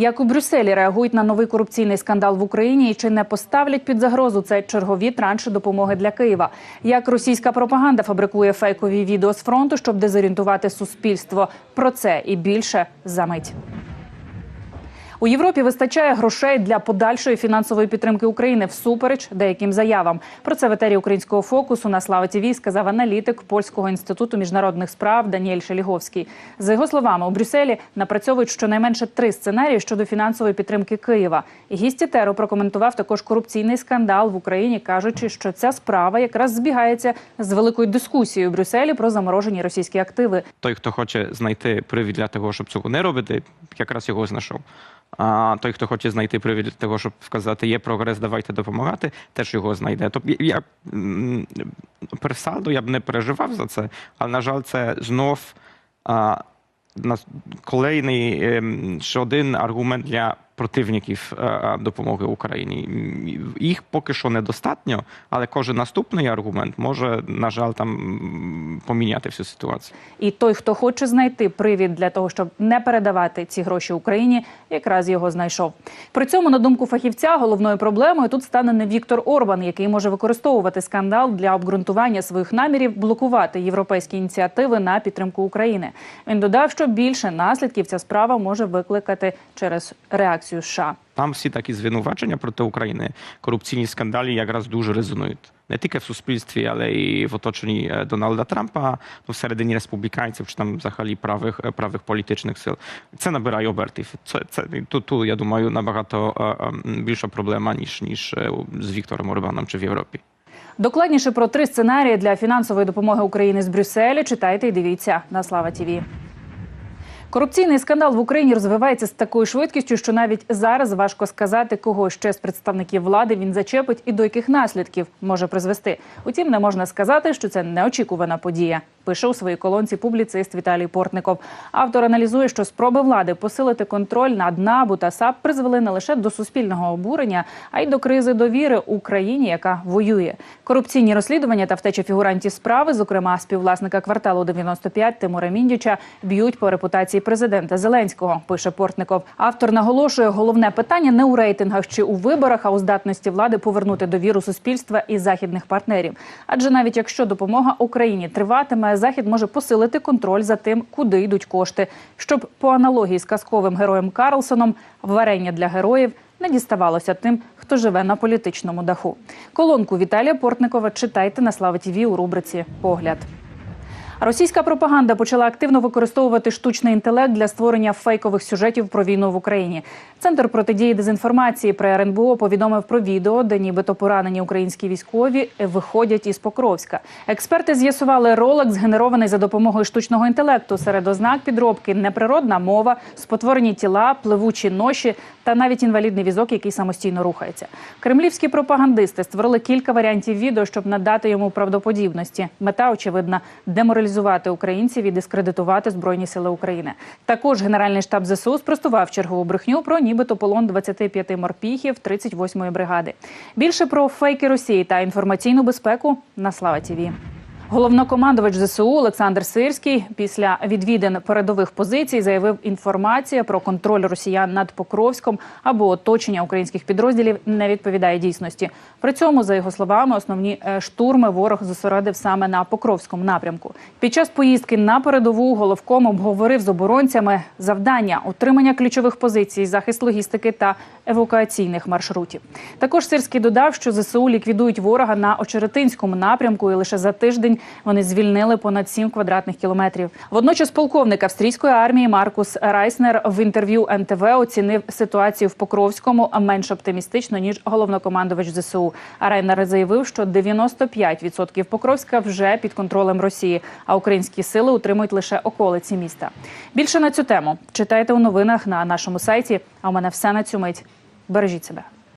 Як у Брюсселі реагують на новий корупційний скандал в Україні і чи не поставлять під загрозу це чергові транші допомоги для Києва? Як російська пропаганда фабрикує фейкові відео з фронту, щоб дезорієнтувати суспільство? Про це і більше за мить. У Європі вистачає грошей для подальшої фінансової підтримки України всупереч деяким заявам. Про це в етері українського фокусу на Слава ТІВІ сказав аналітик польського інституту міжнародних справ Даніель Шеліговський. За його словами, у Брюсселі напрацьовують щонайменше три сценарії щодо фінансової підтримки Києва. Гість етеру прокоментував також корупційний скандал в Україні, кажучи, що ця справа якраз збігається з великою дискусією у Брюсселі про заморожені російські активи. той, хто хоче знайти привід для того, щоб цього не робити, якраз його знайшов. А той, хто хоче знайти привід для того, щоб сказати, є прогрес, давайте допомагати, теж його знайде. Тобто я присаду я б не переживав за це, але на жаль, це знов а, колейний ем, ще один аргумент для противників е, допомоги Україні. Їх поки що недостатньо, але кожен наступний аргумент може, на жаль, там поміняти всю ситуацію. І той, хто хоче знайти привід для того, щоб не передавати ці гроші Україні, якраз його знайшов. При цьому, на думку фахівця, головною проблемою тут стане не Віктор Орбан, який може використовувати скандал для обґрунтування своїх намірів блокувати європейські ініціативи на підтримку України. Він додав, що більше наслідків ця справа може викликати через реакцію США. Там всі такі звинувачення проти України, корупційні скандалі якраз дуже резонують. Не тільки в суспільстві, але і в оточенні е, Дональда Трампа, ну, всередині республіканців чи там взагалі правих, е, правих політичних сил. Це набирає обертів. Це, це тут, тут, я думаю, набагато е, більша проблема, ніж, ніж з Віктором Орбаном чи в Європі. Докладніше про три сценарії для фінансової допомоги України з Брюсселя читайте і дивіться на Слава ТІВІ. Корупційний скандал в Україні розвивається з такою швидкістю, що навіть зараз важко сказати, кого ще з представників влади він зачепить і до яких наслідків може призвести. Утім, не можна сказати, що це неочікувана подія. Пише у своїй колонці публіцист Віталій Портников. Автор аналізує, що спроби влади посилити контроль над НАБУ та САП призвели не лише до суспільного обурення, а й до кризи довіри Україні, яка воює. Корупційні розслідування та втеча фігурантів справи, зокрема співвласника кварталу 95 Тимура Міндіча, б'ють по репутації президента Зеленського. Пише Портников. Автор наголошує, головне питання не у рейтингах чи у виборах, а у здатності влади повернути довіру суспільства і західних партнерів. Адже навіть якщо допомога Україні триватиме, захід може посилити контроль за тим, куди йдуть кошти, щоб по аналогії з казковим героєм Карлсоном варення для героїв не діставалося тим, хто живе на політичному даху. Колонку Віталія Портникова читайте на Слава ТІВІ у рубриці Погляд. Російська пропаганда почала активно використовувати штучний інтелект для створення фейкових сюжетів про війну в Україні. Центр протидії дезінформації при РНБО повідомив про відео, де нібито поранені українські військові виходять із Покровська. Експерти з'ясували ролик, згенерований за допомогою штучного інтелекту. Серед ознак підробки неприродна мова, спотворені тіла, пливучі ноші та навіть інвалідний візок, який самостійно рухається. Кремлівські пропагандисти створили кілька варіантів відео, щоб надати йому правдоподібності. Мета очевидна деморалізувати українців і дискредитувати збройні сили України. Також генеральний штаб ЗСУ спростував чергову брехню про нібито полон 25 морпіхів 38-ї бригади. Більше про фейки Росії та інформаційну безпеку на Слава ТІВІ. Головнокомандувач ЗСУ Олександр Сирський після відвідин передових позицій заявив, інформація про контроль росіян над Покровськом або оточення українських підрозділів не відповідає дійсності. При цьому, за його словами, основні е, штурми ворог зосередив саме на Покровському напрямку. Під час поїздки на передову головком обговорив з оборонцями завдання утримання ключових позицій, захист логістики та евакуаційних маршрутів. Також Сирський додав, що ЗСУ ліквідують ворога на Очеретинському напрямку, і лише за тиждень вони звільнили понад 7 квадратних кілометрів. Водночас полковник австрійської армії Маркус Райснер в інтерв'ю НТВ оцінив ситуацію в Покровському менш оптимістично ніж головнокомандувач ЗСУ. Райнер заявив, що 95% Покровська вже під контролем Росії, а українські сили утримують лише околиці міста. Більше на цю тему читайте у новинах на нашому сайті. А у мене все на цю мить. Бережіть себе.